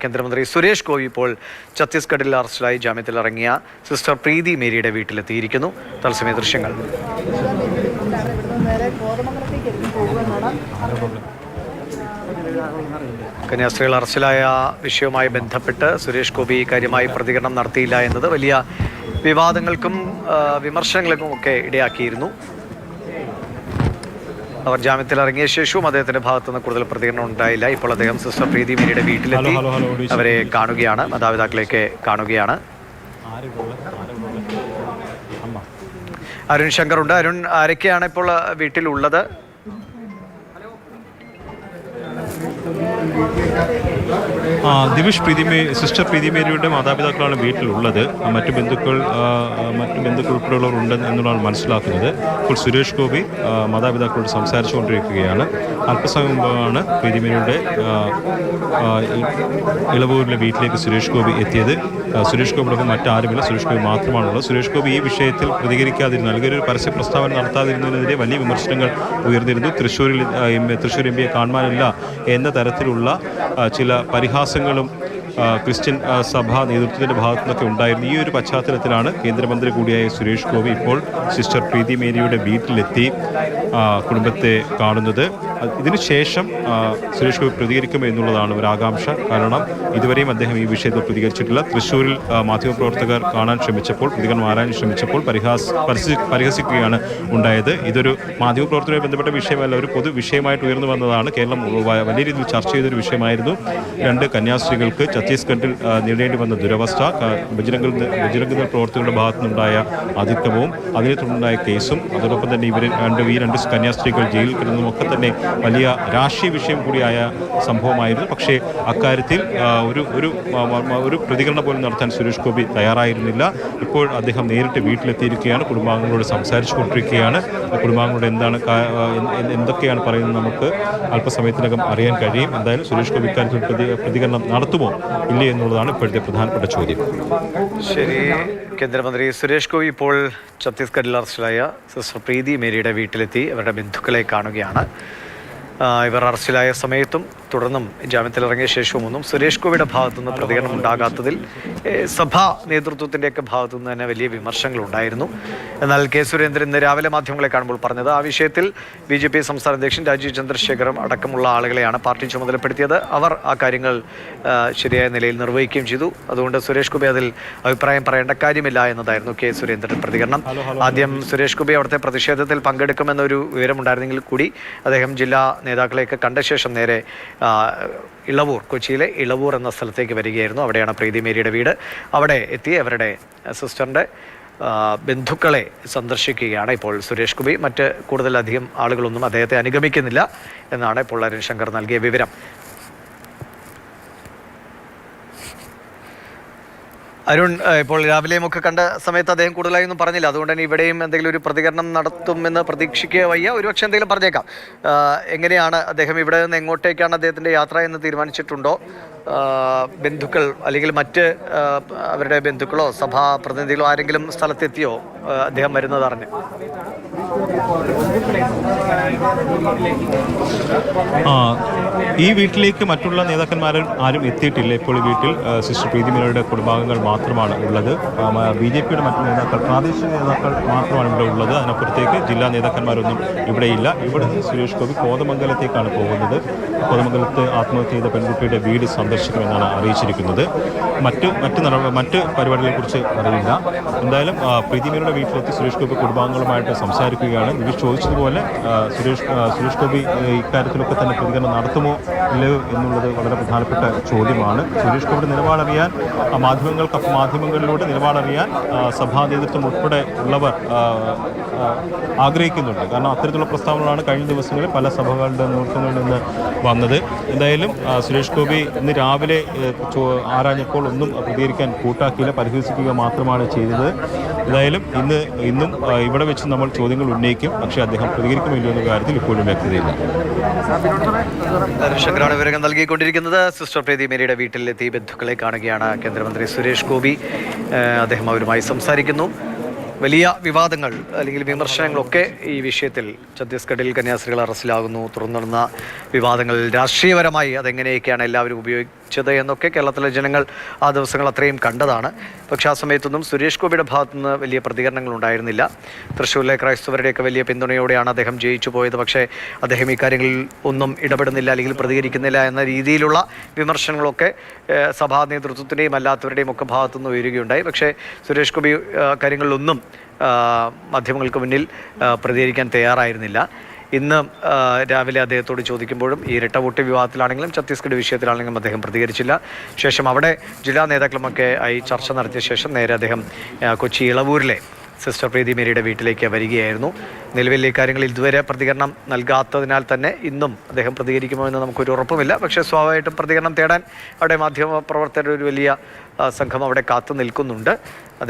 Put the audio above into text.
കേന്ദ്രമന്ത്രി സുരേഷ് ഗോപി ഇപ്പോൾ ഛത്തീസ്ഗഡിൽ അറസ്റ്റിലായി ജാമ്യത്തിൽ ഇറങ്ങിയ സിസ്റ്റർ പ്രീതി മേരിയുടെ വീട്ടിലെത്തിയിരിക്കുന്നു. തത്സമയ ദൃശ്യങ്ങൾ. കന്യാസ്ത്രീകൾ അറസ്റ്റിലായ വിഷയവുമായി ബന്ധപ്പെട്ട് സുരേഷ് ഗോപി കാര്യമായി പ്രതികരണം നടത്തിയില്ല എന്നത് വലിയ വിവാദങ്ങൾക്കും വിമർശനങ്ങൾക്കും ഒക്കെ ഇടയാക്കിയിരുന്നു. അവർ ജാമ്യത്തിൽ ഇറങ്ങിയ ശേഷവും അദ്ദേഹത്തിന്റെ ഭാഗത്തു നിന്ന് കൂടുതൽ പ്രതികരണം ഉണ്ടായില്ല. ഇപ്പോൾ അദ്ദേഹം സിസ്റ്റർ പ്രീതി മേരിയുടെ വീട്ടിലെത്തി. അവരെ കാണുകയാണ്. മാതാപിതാക്കളേക്ക് കാണുകയാണ്. അരുൺ ശങ്കർ ഉണ്ട് അരുൺ ആരൊക്കെയാണ് ഇപ്പോൾ വീട്ടിലുള്ളത്? ആ, ദിവിഷ് പ്രീതിമേ സിസ്റ്റർ പ്രീതിമേരിയുടെ മാതാപിതാക്കളാണ് വീട്ടിലുള്ളത്. മറ്റു ബന്ധുക്കൾ മറ്റു ബന്ധുക്കൾ ഉൾപ്പെടെയുള്ളവർ ഉണ്ട് എന്നുള്ളതാണ് മനസ്സിലാക്കുന്നത്. ഇപ്പോൾ സുരേഷ് ഗോപി മാതാപിതാക്കളോട് സംസാരിച്ചുകൊണ്ടിരിക്കുകയാണ്. അല്പസമയം മുമ്പാണ് പ്രീതിമേരിയുടെ ഇളവൂരിലെ വീട്ടിലേക്ക് സുരേഷ് ഗോപി എത്തിയത്. സുരേഷ് ഗോപിയോടൊപ്പം മറ്റാരുമില്ല. സുരേഷ് ഗോപി മാത്രമാണുള്ളത്. സുരേഷ് ഗോപി ഈ വിഷയത്തിൽ പ്രതികരിക്കാതിരുന്നു. അല്ലെങ്കിൽ ഒരു പരസ്യ പ്രസ്താവന നടത്താതിരുന്നതിനെതിരെ വലിയ വിമർശനങ്ങൾ ഉയർന്നിരുന്നു. തൃശ്ശൂരിൽ തൃശ്ശൂർ എം പിയെ കാണുവാനില്ല എന്ന തരത്തിലുള്ള ആ, ചില പരിഹാസങ്ങളും ക്രിസ്ത്യൻ സഭ നേതൃത്വത്തിന്റെ ഭാഗത്തു നിന്നൊക്കെ ഉണ്ടായിരുന്നു ഈ ഒരു പശ്ചാത്തലത്തിലാണ് കേന്ദ്രമന്ത്രി കൂടിയായ സുരേഷ് ഗോപി ഇപ്പോൾ സിസ്റ്റർ പ്രീതി മേരിയുടെ വീട്ടിലെത്തി കുടുംബത്തെ കാണുന്നത്. ഇതിനുശേഷം സുരേഷ് ഗോപി പ്രതികരിക്കും എന്നുള്ളതാണ് ഒരു ആകാംക്ഷ. കാരണം ഇതുവരെയും അദ്ദേഹം ഈ വിഷയത്തിൽ പ്രതികരിച്ചിട്ടില്ല. തൃശ്ശൂരിൽ മാധ്യമപ്രവർത്തകർ കാണാൻ ശ്രമിച്ചപ്പോൾ പ്രതികരണം ആരാൻ ശ്രമിച്ചപ്പോൾ പരിഹാസ പരിഹസി- പരിഹസിക്കുകയാണ് ഉണ്ടായത്. ഇതൊരു മാധ്യമപ്രവർത്തകരുമായി ബന്ധപ്പെട്ട വിഷയമല്ല ഒരു പൊതു വിഷയമായിട്ട് ഉയർന്നു വന്നതാണ്. കേരളം വലിയ രീതിയിൽ ചർച്ച ചെയ്തൊരു വിഷയമായിരുന്നു. രണ്ട് കന്യാസ്ത്രീകൾക്ക് ഛത്തീസ്ഗഡിൽ നേരിടേണ്ടി വന്ന ദുരവസ്ഥ ബജരംഗ ബജരംഗ പ്രവർത്തകരുടെ ഭാഗത്തുനിന്നുണ്ടായ അതിക്രമവും അതിനെ തുടർന്നുണ്ടായ കേസും അതോടൊപ്പം തന്നെ ഇവർ രണ്ട് ഈ രണ്ട് കന്യാസ്ത്രീകൾ ജയിലിൽ കിടന്നതും ഒക്കെ തന്നെ വലിയ രാഷ്ട്രീയ വിഷയം കൂടിയായ സംഭവമായിരുന്നു. പക്ഷേ അക്കാര്യത്തിൽ ഒരു ഒരു ഒരു പ്രതികരണം പോലും നടത്താൻ സുരേഷ് ഗോപി തയ്യാറായിരുന്നില്ല. ഇപ്പോൾ അദ്ദേഹം നേരിട്ട് വീട്ടിലെത്തിയിരിക്കുകയാണ് കുടുംബാംഗങ്ങളോട് സംസാരിച്ചു കൊണ്ടിരിക്കുകയാണ് കുടുംബാംഗങ്ങളോട് എന്താണ് എന്തൊക്കെയാണ് പറയുന്നത് നമുക്ക് അല്പസമയത്തിനകം അറിയാൻ കഴിയും. എന്തായാലും സുരേഷ് ഗോപി ഇക്കാര്യത്തിൽ പ്രതികരണം നടത്തുമോ? ഇല്ലേ എന്നുള്ളതാണ് ഇപ്പോഴത്തെ പ്രധാനപ്പെട്ട ചോദ്യം. ശരി കേന്ദ്രമന്ത്രി സുരേഷ് ഗോപി ഇപ്പോൾ ഛത്തീസ്ഗഡിൽ അറസ്റ്റിലായ സിസ്റ്റർ പ്രീതി മേരിയുടെ വീട്ടിലെത്തി. അവരുടെ ബന്ധുക്കളെ കാണുകയാണ്. ഇവർ അറസ്റ്റിലായ സമയത്തും തുടർന്നും ജാമ്യത്തിലിറങ്ങിയ ശേഷവും ഒന്നും സുരേഷ് ഗോപിയുടെ ഭാഗത്തുനിന്ന് പ്രതികരണം ഉണ്ടാകാത്തതിൽ സഭാ നേതൃത്വത്തിന്റെയൊക്കെ ഭാഗത്തുനിന്ന് തന്നെ വലിയ വിമർശനങ്ങൾ ഉണ്ടായിരുന്നു. എന്നാൽ കെ സുരേന്ദ്രൻ ഇന്ന് രാവിലെ മാധ്യമങ്ങളെ കാണുമ്പോൾ പറഞ്ഞത് ആ വിഷയത്തിൽ ബി ജെ പി സംസ്ഥാന അധ്യക്ഷൻ രാജീവ് ചന്ദ്രശേഖരം അടക്കമുള്ള ആളുകളെയാണ് പാർട്ടി ചുമതലപ്പെടുത്തിയത്. അവർ ആ കാര്യങ്ങൾ ശരിയായ നിലയിൽ നിർവഹിക്കുകയും ചെയ്തു. അതുകൊണ്ട് സുരേഷ് ഗോപി അതിൽ അഭിപ്രായം പറയേണ്ട കാര്യമില്ല എന്നതായിരുന്നു കെ സുരേന്ദ്രൻ പ്രതികരണം. ആദ്യം സുരേഷ് ഗോപി അവിടുത്തെ പ്രതിഷേധത്തിൽ പങ്കെടുക്കുമെന്നൊരു വിവരമുണ്ടായിരുന്നെങ്കിൽ കൂടി അദ്ദേഹം ജില്ലാ നേതാക്കളെയൊക്കെ കണ്ട ശേഷം നേരെ ഇളവൂർ കൊച്ചിയിലെ ഇളവൂർ എന്ന സ്ഥലത്തേക്ക് വരികയായിരുന്നു. അവിടെയാണ് പ്രീതി മേരിയുടെ വീട്. അവിടെ എത്തി അവരുടെ സിസ്റ്ററിന്റെ ബന്ധുക്കളെ സന്ദർശിക്കുകയാണ് ഇപ്പോൾ സുരേഷ് കുബി മറ്റ് കൂടുതലധികം ആളുകളൊന്നും അദ്ദേഹത്തെ അനുഗമിക്കുന്നില്ല എന്നാണ് ഇപ്പോൾ അരുൺ ശങ്കർ നൽകിയ വിവരം. അരുൺ ഇപ്പോൾ രാവിലെയും ഒക്കെ കണ്ട സമയത്ത് അദ്ദേഹം കൂടുതലായൊന്നും പറഞ്ഞില്ല. അതുകൊണ്ട് തന്നെ ഇവിടെയും എന്തെങ്കിലും ഒരു പ്രതികരണം നടത്തുമെന്ന് പ്രതീക്ഷിക്കുക വയ്യ. ഒരുപക്ഷെ എന്തെങ്കിലും പറഞ്ഞേക്കാം. എങ്ങനെയാണ് അദ്ദേഹം ഇവിടെ നിന്ന് എങ്ങോട്ടേക്കാണ് അദ്ദേഹത്തിന്റെ യാത്ര എന്ന് തീരുമാനിച്ചിട്ടുണ്ടോ? ബന്ധുക്കൾ അല്ലെങ്കിൽ മറ്റ് അവരുടെ ബന്ധുക്കളോ സഭാ പ്രതിനിധികളോ ആരെങ്കിലും സ്ഥലത്തെത്തിയോ? അദ്ദേഹം വരുന്നത് അറിഞ്ഞു. ആ ഈ വീട്ടിലേക്ക് മറ്റുള്ള നേതാക്കന്മാർ ആരും എത്തിയിട്ടില്ല. ഇപ്പോൾ ഈ വീട്ടിൽ സിസ്റ്റർ പ്രീതിമേനയുടെ കുടുംബാംഗങ്ങൾ മാത്രമാണ് ഉള്ളത്. ബി ജെ പിയുടെ മറ്റു നേതാക്കൾ പ്രാദേശിക നേതാക്കൾ മാത്രമാണ് ഇവിടെ ഉള്ളത്. അതിനപ്പുറത്തേക്ക് ജില്ലാ നേതാക്കന്മാരൊന്നും ഇവിടെയില്ല ഇവിടെ സുരേഷ് ഗോപി കോതമംഗലത്തേക്കാണ് പോകുന്നത്. കോതമംഗലത്ത് ആത്മഹത്യ ചെയ്ത പെൺകുട്ടിയുടെ വീട് സന്ദർശിക്കുമെന്നാണ് അറിയിച്ചിരിക്കുന്നത്. മറ്റ് മറ്റ് മറ്റ് പരിപാടികളെക്കുറിച്ച് അറിയില്ല. എന്തായാലും പ്രീതി പ്രീതിമേനയുടെ വീട്ടിലെത്തി സുരേഷ് ഗോപി കുടുംബാംഗങ്ങളുമായിട്ട് സംസാരിക്കുകയാണ്. ദിവിഷ് ചോദിച്ചതുപോലെ സുരേഷ് സുരേഷ് ഗോപി ഇക്കാര്യത്തിലൊക്കെ തന്നെ പ്രതികരണം നടത്തുമോ ഇല്ലയോ എന്നുള്ളത് വളരെ പ്രധാനപ്പെട്ട ചോദ്യമാണ്. സുരേഷ് ഗോപിയുടെ നിലപാടറിയാൻ മാധ്യമങ്ങൾക്ക് മാധ്യമങ്ങളിലൂടെ നിലപാടറിയാൻ സഭാ നേതൃത്വം ഉൾപ്പെടെ ഉള്ളവർ ആഗ്രഹിക്കുന്നുണ്ട്. കാരണം അത്തരത്തിലുള്ള പ്രസ്താവനകളാണ് കഴിഞ്ഞ ദിവസങ്ങളിൽ പല സഭകളുടെ നേതൃത്വങ്ങളിൽ നിന്ന് വന്നത്. എന്തായാലും സുരേഷ് ഗോപി ഇന്ന് രാവിലെ ആരാഞ്ഞപ്പോൾ ഒന്നും പ്രതികരിക്കാൻ കൂട്ടാക്കിയില്ല. പരിഹസിക്കുക മാത്രമാണ് ചെയ്തത്. എന്തായാലും ഇന്ന് ഇന്നും ഇവിടെ വെച്ച് നമ്മൾ ചോദ്യങ്ങൾ ഉന്നയിക്കും. പക്ഷേ അദ്ദേഹം പ്രതികരിക്കുമില്ലോ എന്ന കാര്യത്തിൽ ഇപ്പോഴും വ്യക്തതയില്ല. വിവരങ്ങൾ നൽകിക്കൊണ്ടിരിക്കുന്നത്. സിസ്റ്റർ പ്രീതി മേരിയുടെ വീട്ടിലെത്തി ബന്ധുക്കളെ കാണുകയാണ് കേന്ദ്രമന്ത്രി സുരേഷ് ഗോപി. അദ്ദേഹം അവരുമായി സംസാരിക്കുന്നു. വലിയ വിവാദങ്ങൾ അല്ലെങ്കിൽ വിമർശനങ്ങളൊക്കെ ഈ വിഷയത്തിൽ ഛത്തീസ്ഗഡിൽ കന്യാസ്ത്രീകൾ അറസ്റ്റിലാകുന്നു. തുടർന്ന് വിവാദങ്ങൾ രാഷ്ട്രീയപരമായി അതെങ്ങനെയൊക്കെയാണ് എല്ലാവരും ഉപയോഗി പ്രതികരിച്ചത് എന്നൊക്കെ കേരളത്തിലെ ജനങ്ങൾ ആ ദിവസങ്ങൾ അത്രയും കണ്ടതാണ്. പക്ഷേ ആ സമയത്തൊന്നും സുരേഷ് ഗോപിയുടെ ഭാഗത്തു നിന്ന് വലിയ പ്രതികരണങ്ങൾ ഉണ്ടായിരുന്നില്ല. തൃശ്ശൂരിലെ ക്രൈസ്തവരുടെയൊക്കെ വലിയ പിന്തുണയോടെയാണ് അദ്ദേഹം ജയിച്ചു പോയത്. പക്ഷേ അദ്ദേഹം ഇക്കാര്യങ്ങളിൽ കാര്യങ്ങളിൽ ഒന്നും ഇടപെടുന്നില്ല അല്ലെങ്കിൽ പ്രതികരിക്കുന്നില്ല എന്ന രീതിയിലുള്ള വിമർശനങ്ങളൊക്കെ സഭാ നേതൃത്വത്തിന്റെയും അല്ലാത്തവരുടെയും ഒക്കെ ഭാഗത്തുനിന്ന് ഉയരുകയുണ്ടായി. പക്ഷേ സുരേഷ് ഗോപി കാര്യങ്ങളിലൊന്നും മാധ്യമങ്ങൾക്ക് മുന്നിൽ പ്രതികരിക്കാൻ തയ്യാറായിരുന്നില്ല. ഇന്ന് രാവിലെ അദ്ദേഹത്തോട് ചോദിക്കുമ്പോഴും ഈ ഇരട്ട വോട്ട് വിവാദത്തിലാണെങ്കിലും ഛത്തീസ്ഗഡ് വിഷയത്തിലാണെങ്കിലും അദ്ദേഹം പ്രതികരിച്ചില്ല. ശേഷം അവിടെ ജില്ലാ നേതാക്കളുമൊക്കെ ആയി ചർച്ച നടത്തിയ ശേഷം നേരെ അദ്ദേഹം കൊച്ചി ഇളവൂരിലെ സിസ്റ്റർ പ്രീതി മേരിയുടെ വീട്ടിലേക്ക് വരികയായിരുന്നു. നിലവിൽ ഈ കാര്യങ്ങളിൽ ഇതുവരെ പ്രതികരണം നൽകാത്തതിനാൽ തന്നെ ഇന്നും അദ്ദേഹം പ്രതികരിക്കുമോ എന്ന് നമുക്കൊരു ഉറപ്പുമില്ല. പക്ഷേ സ്വാഭാവികമായിട്ടും പ്രതികരണം തേടാൻ അവിടെ മാധ്യമ പ്രവർത്തകരുടെ ഒരു വലിയ സംഘം അവിടെ കാത്തു നിൽക്കുന്നുണ്ട്.